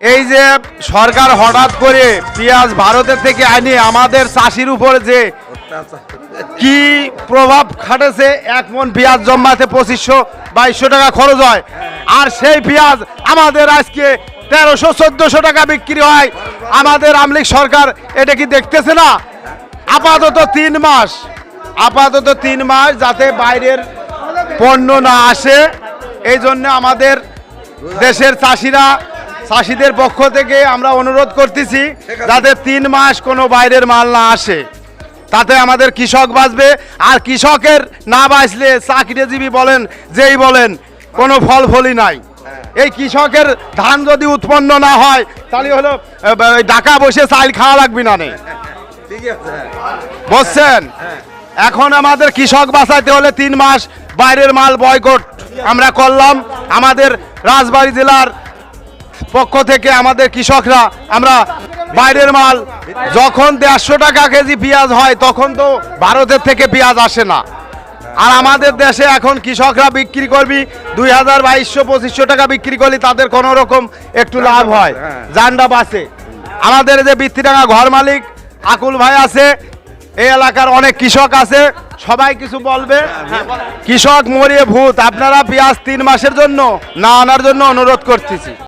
এই যে সরকার হঠাৎ করে পেঁয়াজ ভারতের থেকে আনি, আমাদের চাষির উপর যে কি প্রভাব খাটেছে, এক মন পেঁয়াজ জমাতে পঁচিশশো বাইশশো টাকা খরচ হয়। আর সেই পেঁয়াজ আমাদের আজকে তেরোশো, চোদ্দশো টাকা বিক্রি হয়। আমাদের আমলিক সরকার এটা কি দেখতেছে না? আপাতত তিন মাস, আপাতত তিন মাস যাতে বাইরের পণ্য না আসে, এই জন্য আমাদের দেশের চাষিরা চাষিদের পক্ষ থেকে আমরা অনুরোধ করতেছি যাতে তিন মাস কোনো বাইরের মাল না আসে। তাতে আমাদের কৃষক বাঁচবে। আর কৃষকের না বাঁচলে চাকরিজীবী বলেন যেই বলেন কোনো ফল ফলই নাই। এই কৃষকের ধান যদি উৎপন্ন না হয় তাহলে হলো ডাকা বসে চাল খাওয়া লাগবে না নে। বুঝছেন এখন আমাদের কৃষক বাঁচাইতে হলে তিন মাস বাইরের মাল বয়কট আমরা করলাম। আমাদের রাজবাড়ী জেলার পক্ষ থেকে আমাদের কৃষকরা, আমরা বাইরের মাল, যখন দেড়শো টাকা কেজি পেঁয়াজ হয়, তখন তো ভারতের থেকে পেঁয়াজ আসে না। আর আমাদের দেশে এখন কৃষকরা বিক্রি করবি দুই হাজার বাইশশো, পঁচিশশো টাকা বিক্রি করলে তাদের কোনো রকম একটু লাভ হয়। জান্ডা বাসে আমাদের যে বৃত্তিডাঙ্গা ঘর মালিক আকুল ভাই আছে, এই এলাকার অনেক কৃষক আছে, সবাই কিছু বলবে? কৃষক মরিয়ে ভূত, আপনারা পেঁয়াজ তিন মাসের জন্য না আনার জন্য অনুরোধ করতেছি।